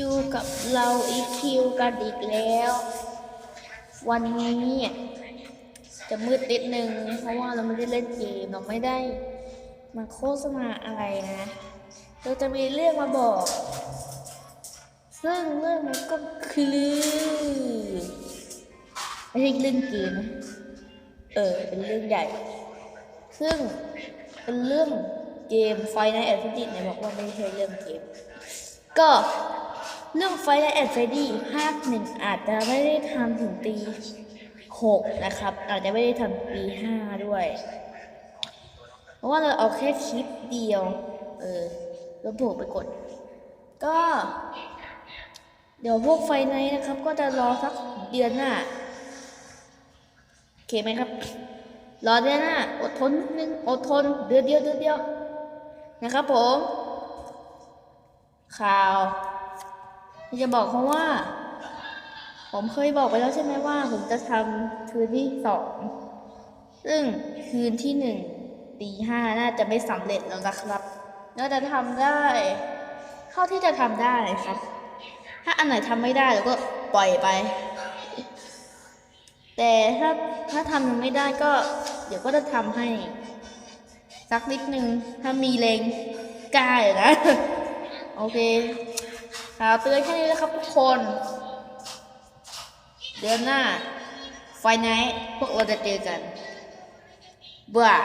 อยู่กับเราอีคิวกันอีกแล้ว วันนี้จะมืดนิดนึง เพราะว่าเราไม่ได้เล่นเกมเราไม่ได้มาโฆษณาอะไรนะ เราจะมีเรื่องมาบอก ซึ่งเรื่องมันก็คือไม่ใช่เรื่องเกมเออ เป็นเรื่องใหญ่ ซึ่งเป็นเรื่องเกมไฟในแอดฟิตเนี่ยบอกว่าไม่ใช่เรื่องเกม ก็ เรื่องไฟและแอดเฟดี้ภาคหนึ่งอาจจะไม่ได้ทำถึงปีหกนะครับ อาจจะไม่ได้ทำปีห้าด้วย เพราะว่าเราเอาแค่คลิปเดียว เออแล้วบวกไปกด ก็ เดี๋ยวพวกไฟในนะครับ ก็จะรอสักเดือนหน้าโอเคไหมครับ รอเดือนหน้าอดทนนิดนึงอดทนเดือนเดียวเดือนเดียวนะครับผม ข่าว จะบอกเขาว่า ผมเคยบอกไปแล้วใช่ไหมว่า ผมจะทำคืนที่สองซึ่งคืนที่หนึ่งตีห้าน่าจะไม่สำเร็จแล้วนะครับน่าจะทำได้ เท่าที่จะทำได้ครับ ถ้าอันไหนทำไม่ได้เราก็ปล่อยไป แต่ถ้าถ้าทำไม่ได้ก็ เดี๋ยวก็จะทำให้ สักนิดนึงถ้ามีแรงกล้าอยู่นะ โอเค ข่าวเตือนแค่นี้แล้วครับทุกคน เดือนหน้า ไฟไนท์พวกเราจะเจอกันบาย